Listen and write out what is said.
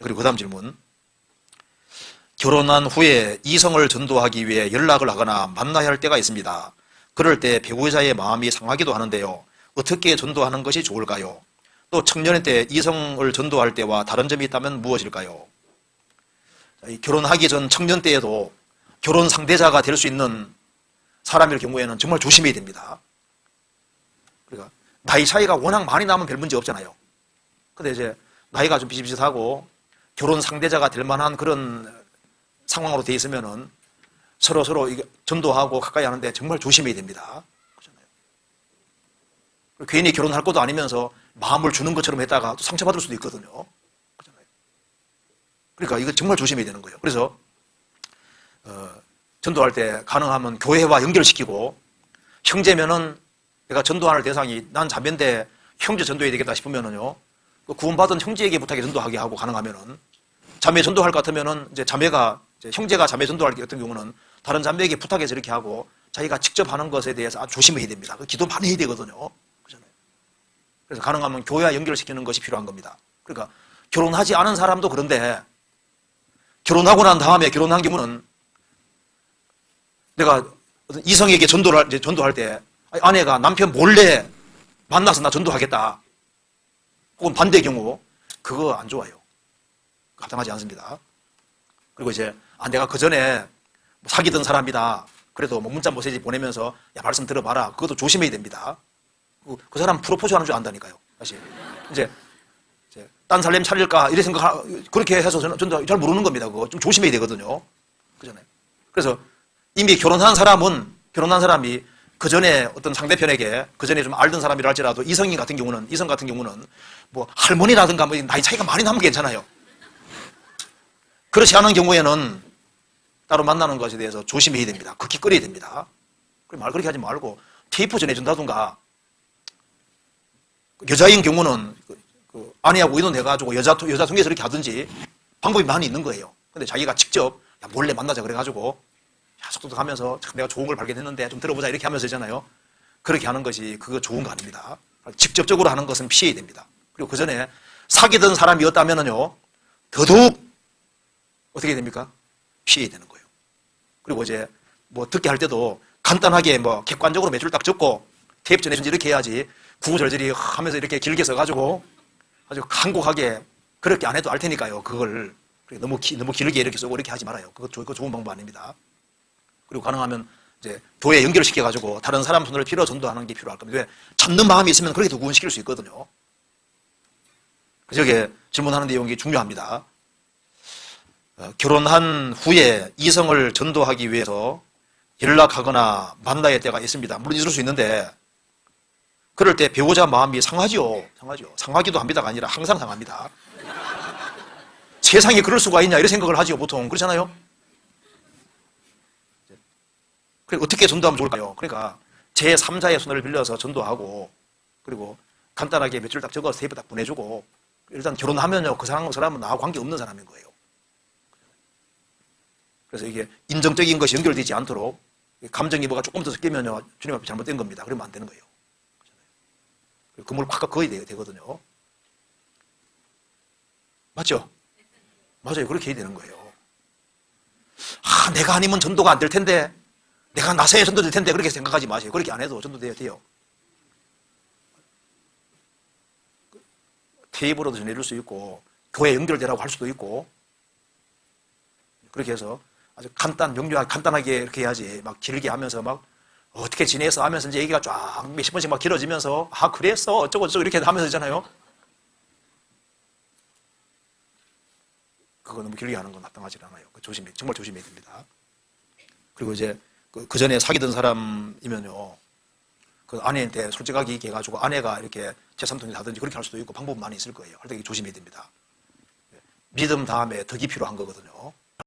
그리고 그 다음 질문. 결혼한 후에 이성을 전도하기 위해 연락을 하거나 만나야 할 때가 있습니다. 그럴 때 배우자의 마음이 상하기도 하는데요. 어떻게 전도하는 것이 좋을까요? 또 청년의 때 이성을 전도할 때와 다른 점이 있다면 무엇일까요? 이 결혼하기 전 청년 때에도 결혼 상대자가 될 수 있는 사람일 경우에는 정말 조심해야 됩니다. 그러니까 나이 차이가 워낙 많이 나면 별 문제 없잖아요. 근데 이제 나이가 좀 비슷비슷하고 결혼 상대자가 될 만한 그런 상황으로 돼 있으면은 서로 서로 전도하고 가까이 하는데 정말 조심해야 됩니다. 괜히 결혼할 것도 아니면서 마음을 주는 것처럼 했다가 또 상처받을 수도 있거든요. 그러니까 이거 정말 조심해야 되는 거예요. 그래서 어, 전도할 때 가능하면 교회와 연결시키고 형제면은 내가 전도할 대상이 난 자매인데 형제 전도해야 되겠다 싶으면은요 그 구원받은 형제에게 부탁해 전도하게 하고 가능하면은 자매 전도할 것 같으면은 이제 자매가 이제 형제가 자매 전도할 것 같은 경우는 다른 자매에게 부탁해서 이렇게 하고 자기가 직접 하는 것에 대해서 아주 조심해야 됩니다. 그 기도 많이 해야 되거든요. 그잖아요. 그래서 가능하면 교회와 연결시키는 것이 필요한 겁니다. 그러니까 결혼하지 않은 사람도 그런데 결혼하고 난 다음에 결혼한 경우는 내가 이성에게 전도를 할, 이제 전도할 때 아내가 남편 몰래 만나서 나 전도하겠다. 혹은 반대 경우 그거 안 좋아요. 합당하지 않습니다. 그리고 이제 아 내가 그 전에 뭐 사귀던 사람이다. 그래도 뭐 문자 메시지 보내면서 야 말씀 들어봐라. 그것도 조심해야 됩니다. 그, 그 사람 프로포즈 하는 줄 안다니까요. 사실 이제 이제 딴 살림 차릴까 이래 생각 그렇게 해서 저는 전도 잘 모르는 겁니다. 그거 좀 조심해야 되거든요. 그잖아요. 그래서 이미 결혼한 사람은 결혼한 사람이 그 전에 어떤 상대편에게 그 전에 좀 알던 사람이라 할지라도 이성인 같은 경우는 이성 같은 경우는 뭐 할머니라든가 뭐 나이 차이가 많이 나면 괜찮아요. 그렇지 않은 경우에는 따로 만나는 것에 대해서 조심해야 됩니다. 극히 꺼려야 됩니다. 말 그렇게 하지 말고 테이프 전해준다든가 여자인 경우는 그, 그 아내하고 의논해가지고 여자 여자 통해서 이렇게 하든지 방법이 많이 있는 거예요. 근데 자기가 직접 야, 몰래 만나자 그래가지고 야, 속도도 가면서 참 내가 좋은 걸 발견했는데 좀 들어보자 이렇게 하면서 있잖아요. 그렇게 하는 것이 그거 좋은 거 아닙니다. 직접적으로 하는 것은 피해야 됩니다. 그리고 그 전에 사귀던 사람이었다면은요, 더더욱 어떻게 됩니까? 피해야 되는 거예요. 그리고 이제 뭐 듣게 할 때도 간단하게 뭐 객관적으로 몇줄딱 적고 테이프 전해준지 이렇게 해야지 구구절절히 하면서 이렇게 길게 써가지고 아주 한곡하게 그렇게 안 해도 알 테니까요. 그걸 너무 기, 너무 길게 이렇게 쓰고 이렇게 하지 말아요. 그거, 그거 좋은 방법 아닙니다. 그리고 가능하면 이제 교회 연결시켜 가지고 다른 사람 손을 필요 전도하는 게 필요할 겁니다. 왜 찾는 마음이 있으면 그렇게 구원시킬 수 있거든요. 저게 질문하는 내용이 중요합니다. 어, 결혼한 후에 이성을 전도하기 위해서 연락하거나 만나야 때가 있습니다. 물론 있을 수 있는데 그럴 때 배우자 마음이 상하죠. 상하죠. 상하기도 합니다가 아니라 항상 상합니다. 세상에 그럴 수가 있냐 이런 생각을 하죠. 보통 그렇잖아요. 그리고 어떻게 전도하면 좋을까요? 그러니까 제 3자의 손을 빌려서 전도하고 그리고 간단하게 몇 줄 딱 적어서 테이프 딱 보내주고 일단 결혼하면요 그 사람, 그 사람은 나하고 관계 없는 사람인 거예요. 그래서 이게 인정적인 것이 연결되지 않도록 감정이 뭐가 조금 더 섞이면요 주님 앞에 잘못된 겁니다. 그러면 안 되는 거예요. 그물 콱콱 그어야 되거든요. 맞죠? 맞아요. 그렇게 해야 되는 거예요. 아, 내가 아니면 전도가 안 될 텐데, 내가 나서야 전도 될 텐데, 그렇게 생각하지 마세요. 그렇게 안 해도 전도돼야 돼요. 테이프로도 전해줄 수 있고, 교회 연결되라고 할 수도 있고, 그렇게 해서 아주 간단, 명료하게, 간단하게 이렇게 해야지, 막 길게 하면서 막, 어떻게 지내서 하면서 이제 얘기가 쫙 몇십 번씩 막 길어지면서, 아, 그랬어. 어쩌고 저쩌고 이렇게 하면서 있잖아요. 그거 너무 길게 하는 건 합당하지 않아요. 조심해, 정말 조심해야 됩니다. 그리고 이제 그, 그 전에 사귀던 사람이면요. 그 아내한테 솔직하게 얘기해가지고 아내가 이렇게 제3통일 하든지 그렇게 할 수도 있고 방법 많이 있을 거예요. 할때 조심해야 됩니다. 믿음 다음에 덕이 필요한 거거든요.